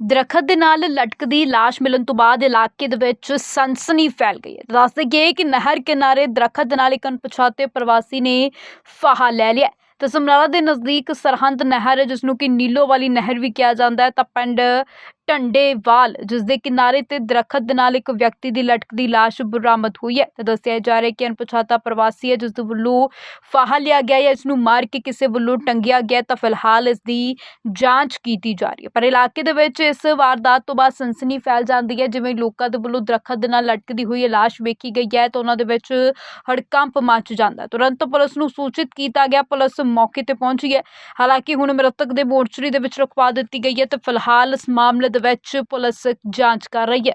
ਦਰਖਤ ਦੇ ਨਾਲ ਲਟਕਦੀ ਲਾਸ਼ ਮਿਲਣ ਤੋਂ ਬਾਅਦ ਇਲਾਕੇ ਦੇ ਵਿੱਚ ਸਨਸਨੀ ਫੈਲ ਗਈ ਹੈ ਦੱਸ ਦੇਈਏ ਕਿ ਨਹਿਰ ਕਿਨਾਰੇ ਦਰਖਤ ਦੇ ਨਾਲ ਇੱਕ ਅਣਪਛਾਤੇ ਪ੍ਰਵਾਸੀ ਨੇ ਫਾਹਾ ਲੈ ਲਿਆ ਹੈ। ਤੇ ਸਮਰਾਲਾ ਦੇ ਨਜ਼ਦੀਕ ਸਰਹੰਦ ਨਹਿਰ ਹੈ ਜਿਸ ਨੂੰ ਕਿ ਨੀਲੋ ਵਾਲੀ ਨਹਿਰ ਵੀ ਕਿਹਾ ਜਾਂਦਾ ਹੈ ਤਾਂ ਪਿੰਡ ਢੰਡੇਵਾਲ ਜਿਸ ਦੇ ਕਿਨਾਰੇ ਤੇ ਦਰਖਤ ਦੇ ਨਾਲ ਇੱਕ ਵਿਅਕਤੀ ਦੀ ਲਟਕਦੀ ਲਾਸ਼ ਬਰਾਮਦ ਹੋਈ ਹੈ। ਤਾਂ ਦੱਸਿਆ ਜਾ ਰਿਹਾ ਕਿ ਅਣਪਛਾਤਾ ਪ੍ਰਵਾਸੀ ਹੈ ਜਿਸ ਦੇ ਵੱਲੋਂ ਫਾਹਾ ਲਿਆ ਗਿਆ ਜਾਂ ਇਸ ਨੂੰ ਮਾਰ ਕੇ ਕਿਸੇ ਵੱਲੋਂ ਟੰਗਿਆ ਗਿਆ ਤਾਂ ਫਿਲਹਾਲ ਇਸ ਦੀ ਜਾਂਚ ਕੀਤੀ ਜਾ ਰਹੀ ਹੈ। ਪਰ ਇਲਾਕੇ ਦੇ ਵਿੱਚ ਇਸ ਵਾਰਦਾਤ ਤੋਂ ਬਾਅਦ ਸਨਸਨੀ ਫੈਲ ਜਾਂਦੀ ਹੈ, ਜਿਵੇਂ ਲੋਕਾਂ ਦੇ ਵੱਲੋਂ ਦਰਖਤ ਦੇ ਨਾਲ ਲਟਕਦੀ ਹੋਈ ਇਹ ਲਾਸ਼ ਵੇਖੀ ਗਈ ਹੈ ਤਾਂ ਉਹਨਾਂ ਦੇ ਵਿੱਚ ਹੜਕੰਪ ਮਚ ਜਾਂਦਾ ਹੈ। ਤੁਰੰਤ ਪੁਲਿਸ ਨੂੰ ਸੂਚਿਤ ਕੀਤਾ ਗਿਆ, ਪੁਲਿਸ ਮੌਕੇ ਤੇ ਪਹੁੰਚੀ ਹੈ। ਹਾਲਾਂਕਿ ਹੁਣ ਮ੍ਰਿਤਕ ਦੇ ਮੋਰਚਰੀ ਦੇ ਵਿੱਚ ਰਖਵਾ ਦਿੱਤੀ ਗਈ ਹੈ, ਤੇ ਫਿਲਹਾਲ ਇਸ ਮਾਮਲੇ ਦੇ ਵਿੱਚ ਪੁਲਿਸ ਜਾਂਚ ਕਰ ਰਹੀ ਹੈ।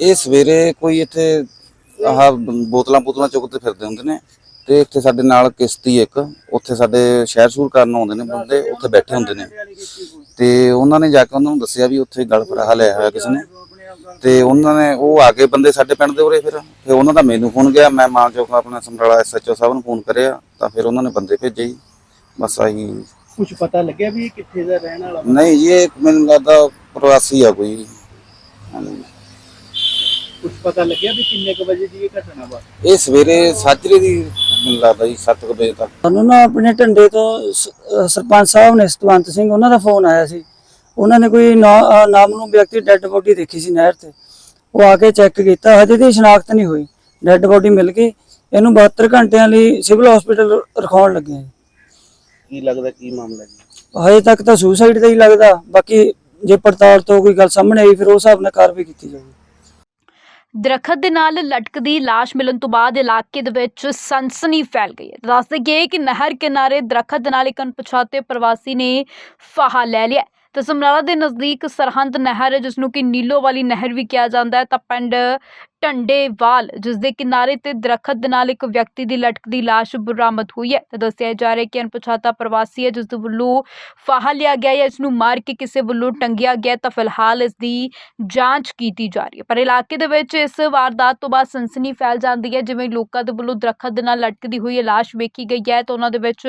ਇਹ ਸਵੇਰੇ ਕੋਈ ਇੱਥੇ ਆਹ ਬੋਤਲਾਂ ਬੋਤਲਾਂ ਚੁੱਕਦੇ ਫਿਰਦੇ ਹੁੰਦੇ ਨੇ ਤੇ ਇੱਥੇ ਸਾਡੇ ਨਾਲ ਕਿਸ਼ਤੀ ਇੱਕ, ਉੱਥੇ ਸਾਡੇ ਸ਼ਹਿਰ ਸ਼ੂਰ ਕਰਨ ਆਉਂਦੇ ਨੇ ਬੰਦੇ, ਉੱਥੇ ਬੈਠੇ ਹੁੰਦੇ ਨੇ। ਤੇ ਉਹਨਾਂ ਨੇ ਜਾ ਕੇ ਉਹਨਾਂ ਨੂੰ ਦੱਸਿਆ ਵੀ ਉੱਥੇ ਗਲ ਫਰਾਹਾ ਲਿਆ ਹੋਇਆ ਕਿਸੇ ਨੇ। ਤੇ ਉਹਨਾਂ ਨੇ ਉਹ ਆ ਕੇ ਬੰਦੇ ਸਾਡੇ ਪਿੰਡ ਦੇ ਉਰੇ ਫਿਰ। ਫਿਰ ਉਹਨਾਂ ਦਾ ਮੈਨੂੰ ਫੋਨ ਗਿਆ, ਮੈਂ ਮਾਨ ਚੌਕ ਆਪਣਾ ਸਮਰਾਲਾ ਐਸਐਚਓ ਸਾਹਿਬ ਨੂੰ ਫੋਨ ਕਰਿਆ, ਤਾਂ ਫਿਰ ਉਹਨਾਂ ਨੇ ਬੰਦੇ ਭੇਜੇ ਬਸ ਆਹੀ ਕੁਝ ਪਤਾ ਲੱਗਿਆ ਵੀ ਇਹ ਕਿੱਥੇ ਦਾ ਰਹਿਣ ਵਾਲਾ ਵਾ? ਨਹੀਂ ਜੀ, ਇਹ ਮੈਨੂੰ ਲੱਗਦਾ ਪ੍ਰਵਾਸੀ ਆ ਕੋਈ। ਹਾਂਜੀ। ਕੁਝ ਪਤਾ ਲੱਗਿਆ ਵੀ ਕਿੰਨੇ ਕੁ ਵਜੇ ਦੀ ਇਹ ਘਟਨਾ ਵਾ? ਇਹ ਸਵੇਰੇ ਸਾਜਰੇ ਦੀ ਮੈਨੂੰ ਲੱਗਦਾ ਜੀ 7 ਵਜੇ ਤੱਕ। ਸਾਨੂੰ ਨਾ ਆਪਣੇ ਢੰਡੇ ਤੋਂ ਸ- ਅਹ ਸਰਪੰਚ ਸਾਹਿਬ ਨੇ ਸਤਵੰਤ ਸਿੰਘ ਉਹਨਾਂ ਦਾ ਫੋਨ ਆਇਆ ਸੀ। ਉਹਨਾਂ ਨੇ ਕੋਈ ਨਾਮ ਨੂੰ ਵਿਅਕਤੀ ਡੈੱਡ ਬੋਡੀ ਦੇਖੀ ਸੀ ਨਹਿਰ ਤੇ। ਉਹ ਆ ਕੇ ਚੈੱਕ ਕੀਤਾ ਹਜੇ ਦੀ ਸ਼ਨਾਖਤ ਨਹੀਂ ਹੋਈ। ਡੈੱਡ ਬੋਡੀ ਮਿਲ ਗਈ। ਇਹਨੂੰ 72 ਘੰਟਿਆਂ ਲਈ ਸਿਵਲ ਹਸਪੀਟਲ ਰਖਾਉਣ ਲੱਗੇ ਆ ਜੀ। ਕੀ ਲੱਗਦਾ ਕੀ ਮਾਮਲਾ ਜੀ? ਹਜੇ ਤੱਕ ਤਾਂ ਸੁਸਾਈਡ ਦਾ ਹੀ ਲੱਗਦਾ। ਬਾਕੀ ਜੇ ਪੜਤਾਲ ਤੋਂ ਕੋਈ ਗੱਲ ਸਾਹਮਣੇ ਆਈ ਫਿਰ ਉਸ ਹਿਸਾਬ ਨਾਲ ਕਾਰਵਾਈ ਕੀਤੀ ਜਾਊਗੀ। ਦਰਖਤ ਦੇ ਨਾਲ ਲਟਕਦੀ ਲਾਸ਼ ਮਿਲਣ ਤੋਂ ਬਾਅਦ ਇਲਾਕੇ ਦੇ ਵਿੱਚ ਸਨਸਨੀ ਫੈਲ ਗਈ ਹੈ। ਦੱਸ ਦੇਈਏ ਕਿ ਨਹਿਰ ਕਿਨਾਰੇ ਦਰਖਤ ਦੇ ਨਾਲ ਇੱਕ ਅਣਪਛਾਤੇ ਪ੍ਰਵਾਸੀ ਨੇ ਫਾਹਾ ਲੈ ਲਿਆ ਤੇ ਸਮਰਾਲਾ ਦੇ ਨਜ਼ਦੀਕ ਸਰਹੰਦ ਨਹਿਰ ਜਿਸ ਨੂੰ ਕਿ ਨੀਲੋ ਵਾਲੀ ਨਹਿਰ ਵੀ ਕਿਹਾ ਜਾਂਦਾ ਹੈ। ਤਾਂ ਪਿੰਡ ਢੰਡੇਵਾਲ ਜਿਸ ਦੇ ਕਿਨਾਰੇ ਤੇ ਦਰਖਤ ਦੇ ਨਾਲ ਇੱਕ ਵਿਅਕਤੀ ਦੀ ਲਟਕਦੀ ਲਾਸ਼ ਬਰਾਮਦ ਹੋਈ ਹੈ। ਤਾਂ ਦੱਸਿਆ ਜਾ ਰਿਹਾ ਕਿ ਅਣਪਛਾਤਾ ਪ੍ਰਵਾਸੀ ਹੈ ਜਿਸ ਦੇ ਵੱਲੋਂ ਫਾਹਾ ਲਿਆ ਗਿਆ ਹੈ ਇਸ ਨੂੰ ਮਾਰ ਕੇ ਕਿਸੇ ਵੱਲੋਂ ਟੰਗਿਆ ਗਿਆ ਤਾਂ ਫਿਲਹਾਲ ਇਸ ਦੀ ਜਾਂਚ ਕੀਤੀ ਜਾ ਰਹੀ ਹੈ। ਪਰ ਇਲਾਕੇ ਦੇ ਵਿੱਚ ਇਸ ਵਾਰਦਾਤ ਤੋਂ ਬਾਅਦ ਸਨਸਨੀ ਫੈਲ ਜਾਂਦੀ ਹੈ, ਜਿਵੇਂ ਲੋਕਾਂ ਦੇ ਵੱਲੋਂ ਦਰਖਤ ਦੇ ਨਾਲ ਲਟਕਦੀ ਹੋਈ ਇਹ ਲਾਸ਼ ਵੇਖੀ ਗਈ ਹੈ ਤਾਂ ਉਹਨਾਂ ਦੇ ਵਿੱਚ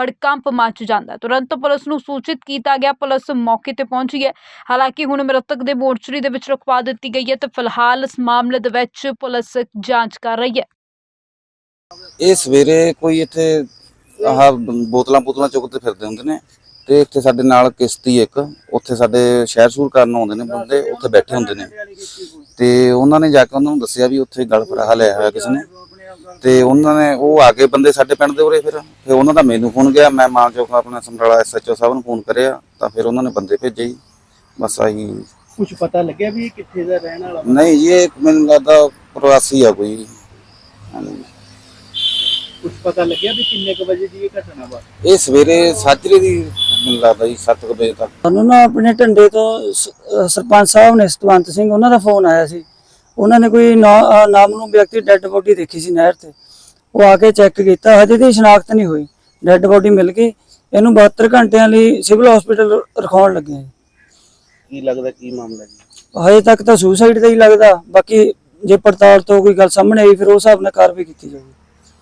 ਹੜਕੰਪ ਮਚ ਜਾਂਦਾ ਤੁਰੰਤ ਪੁਲਿਸ ਨੂੰ ਸੂਚਿਤ ਕੀਤਾ ਗਿਆ, ਪੁਲਿਸ ਮੌਕੇ ਤੇ ਪਹੁੰਚੀ ਹੈ। ਹਾਲਾਂਕਿ ਹੁਣ ਮ੍ਰਿਤਕ ਦੇ ਮੋਰਚਰੀ ਦੇ ਵਿੱਚ ਰਖਵਾ ਦਿੱਤੀ ਗਈ ਹੈ ਤੇ ਫਿਲਹਾਲ ਇਸ ਮਾਮਲੇ ਦੇ ਵਿੱਚ ਪੁਲਿਸ ਜਾਂਚ ਕਰ ਰਹੀ ਹੈ। ਇਹ ਸਵੇਰੇ ਕੋਈ ਇੱਥੇ ਆਹ ਬੋਤਲਾਂ ਬੋਤਲਾਂ ਚੁੱਕਦੇ ਫਿਰਦੇ ਹੁੰਦੇ ਨੇ ਤੇ ਇੱਥੇ ਸਾਡੇ ਨਾਲ ਕਿਸ਼ਤੀ ਇੱਕ, ਉੱਥੇ ਸਾਡੇ ਸ਼ਹਿਰ ਸ਼ੂਰ ਕਰਨ ਆਉਂਦੇ ਨੇ ਬੰਦੇ, ਉੱਥੇ ਬੈਠੇ ਹੁੰਦੇ ਨੇ। ਤੇ ਉਹਨਾਂ ਨੇ ਜਾ ਕੇ ਉਹਨਾਂ ਨੂੰ ਦੱਸਿਆ ਵੀ ਉੱਥੇ ਗਲ ਫਰਾਹਾ ਲਿਆ ਹੋਇਆ ਕਿਸੇ ਨੇ। ਤੇ ਉਹਨਾਂ ਨੇ ਉਹ ਆ ਕੇ ਬੰਦੇ ਸਾਡੇ ਪਿੰਡ ਦੇ ਉਰੇ ਫਿਰ ਫਿਰ ਉਹਨਾਂ ਦਾ ਮੈਨੂੰ ਫੋਨ ਗਿਆ, ਮੈਂ ਮਾਨ ਚੌਕ ਆਪਣਾ ਸਮਰਾਲਾ ਐਸਐਚਓ ਸਾਹਿਬ ਨੂੰ ਫੋਨ ਕਰਿਆ, ਤਾਂ ਫਿਰ ਉਹਨਾਂ ਨੇ ਬੰਦੇ ਭੇਜੇ ਬਸ ਆਹੀ ਕੁਝ ਪਤਾ ਲੱਗਿਆ ਵੀ ਇਹ ਕਿੱਥੇ ਦਾ ਰਹਿਣ ਵਾਲਾ ਵਾ? ਨਹੀਂ ਜੀ, ਇਹ ਮੈਨੂੰ ਲੱਗਦਾ ਪ੍ਰਵਾਸੀ ਆ ਕੋਈ। ਹਾਂਜੀ। ਕੁਝ ਪਤਾ ਲੱਗਿਆ ਵੀ ਕਿੰਨੇ ਕੁ ਵਜੇ ਦੀ ਇਹ ਘਟਨਾ ਵਾ? ਇਹ ਸਵੇਰੇ ਸਾਜਰੇ ਦੀ ਮੈਨੂੰ ਲੱਗਦਾ ਜੀ 7 ਵਜੇ ਤੱਕ। ਸਾਨੂੰ ਨਾ ਆਪਣੇ ਢੰਡੇ ਤੋਂ ਸ- ਅਹ ਸਰਪੰਚ ਸਾਹਿਬ ਨੇ ਸਤਵੰਤ ਸਿੰਘ ਉਹਨਾਂ ਦਾ ਫੋਨ ਆਇਆ ਸੀ। ਉਹਨਾਂ ਨੇ ਕੋਈ ਨਾਮ ਨੂੰ ਵਿਅਕਤੀ ਡੈੱਡ ਬੋਡੀ ਦੇਖੀ ਸੀ ਨਹਿਰ ਤੇ। ਉਹ ਆ ਕੇ ਚੈੱਕ ਕੀਤਾ ਹਜੇ ਦੀ ਸ਼ਨਾਖਤ ਨਹੀਂ ਹੋਈ। ਡੈੱਡ ਬੋਡੀ ਮਿਲ ਗਈ। ਇਹਨੂੰ 72 ਘੰਟਿਆਂ ਲਈ ਸਿਵਲ ਹਸਪੀਟਲ ਰਖਾਉਣ ਲੱਗੇ ਆ ਜੀ। ਕੀ ਲੱਗਦਾ, ਕੀ ਮਾਮਲਾ ਜੀ? ਹਜੇ ਤੱਕ ਤਾਂ ਸੁਸਾਈਡ ਦਾ ਹੀ ਲੱਗਦਾ। ਬਾਕੀ ਜੇ ਪੜਤਾਲ ਤੋਂ ਕੋਈ ਗੱਲ ਸਾਹਮਣੇ ਆਈ, ਫਿਰ ਉਸ ਹਿਸਾਬ ਨਾਲ ਕਾਰਵਾਈ ਕੀਤੀ ਜਾਊਗੀ।